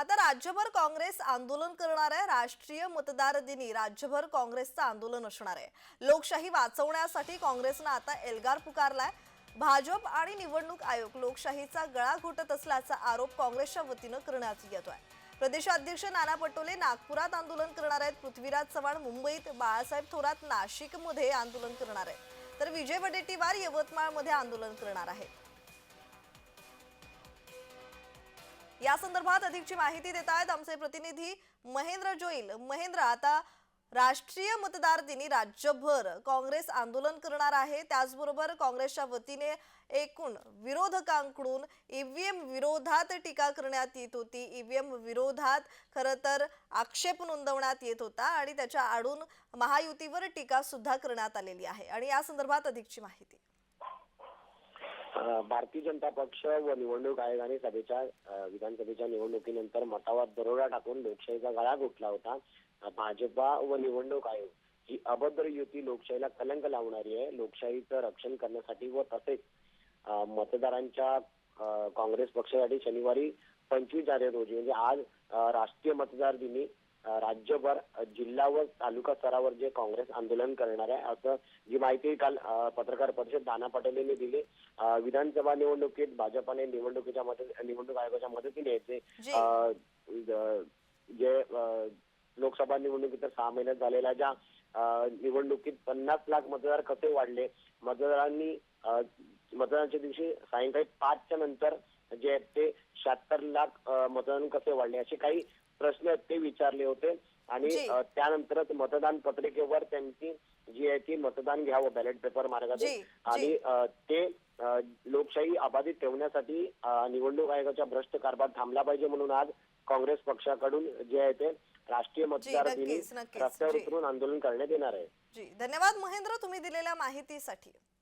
आता राज्यभर काँग्रेस आंदोलन करणार आहे. राष्ट्रीय मतदार दिनी राज्यभर काँग्रेसचं आंदोलन असणार आहे. लोकशाही वाचवण्यासाठी काँग्रेसनं आता एल्गार पुकारलाय. भाजप आणि निवडणूक आयोग लोकशाहीचा गळा घोटत असल्याचा आरोप काँग्रेसच्या वतीनं करण्यात येतोय. प्रदेशाध्यक्ष नाना पटोले नागपुरात आंदोलन करणार आहेत. पृथ्वीराज चव्हाण मुंबईत बाळासाहेब थोरात नाशिकमध्ये आंदोलन करणार आहेत. तर विजय वडेट्टीवार यवतमाळमध्ये आंदोलन करणार आहेत. या संदर्भात अधिकची माहिती देत आहेत आमचे प्रतिनिधी महेंद्र जोईल. महेंद्र आता राष्ट्रीय मतदार दिनी राज्यभर काँग्रेस आंदोलन करणार आहे. त्याचबरोबर काँग्रेसच्या वतीने एकूण विरोधकांकडून ईव्हीएम विरोधात टीका करण्यात येत होती. ईव्हीएम विरोधात खरं तर आक्षेप नोंदवण्यात येत होता आणि त्याच्या आडून महायुतीवर टीका सुद्धा करण्यात आलेली आहे. आणि या संदर्भात अधिकची माहिती. भारतीय जनता पक्ष व निवडणूक आयोगाने सभेच्या विधानसभेच्या निवडणुकीनंतर मतावर दरोडा टाकून लोकशाहीचा गळा घोटला होता. भाजपा व निवडणूक आयोग ही अभद्र युती लोकशाहीला कलंक लावणारी आहे. लोकशाहीचं रक्षण करण्यासाठी व तसेच मतदारांच्या काँग्रेस पक्षासाठी शनिवारी पंचवीस जानेवारी रोजी म्हणजे आज राष्ट्रीय मतदार दिनी राज्यभर जिल्हा व तालुका स्तरावर जे काँग्रेस आंदोलन करणार आहे असं जी माहिती काल पत्रकार परिषद नाना पटेल यांनी दिली विधानसभा निवडणुकीत भाजपाने निवडणुकीच्या मदत निवडणूक आयोगाच्या मदतीने जे जी. लोकसभा निवडणुकीत सहा महिन्यात झालेल्या ज्या निवडणुकीत पन्नास लाख मतदार कसे वाढले मतदारांनी मतदानाच्या दिवशी सायंकाळी पाचच्या नंतर जे आहेत ते शहात्तर लाख मतदान कसे वाढले असे काही प्रश्न ते विचारले होते आणि त्यानंतरच मतदान पत्रिकेवर त्यांची जी आहे ती मतदान घ्यावं बॅलेट पेपर मार्गाने. आणि ते लोकशाही अबाधित ठेवण्यासाठी निवडणूक आयोगाच्या भ्रष्ट कारभार थांबला पाहिजे म्हणून आज काँग्रेस पक्षाकडून जे आहे ते राष्ट्रीय मतदार दिनी. रस्त्यावर. उतरून आंदोलन करण्यात येणार आहे धन्यवाद महेंद्र तुम्ही दिलेल्या माहितीसाठी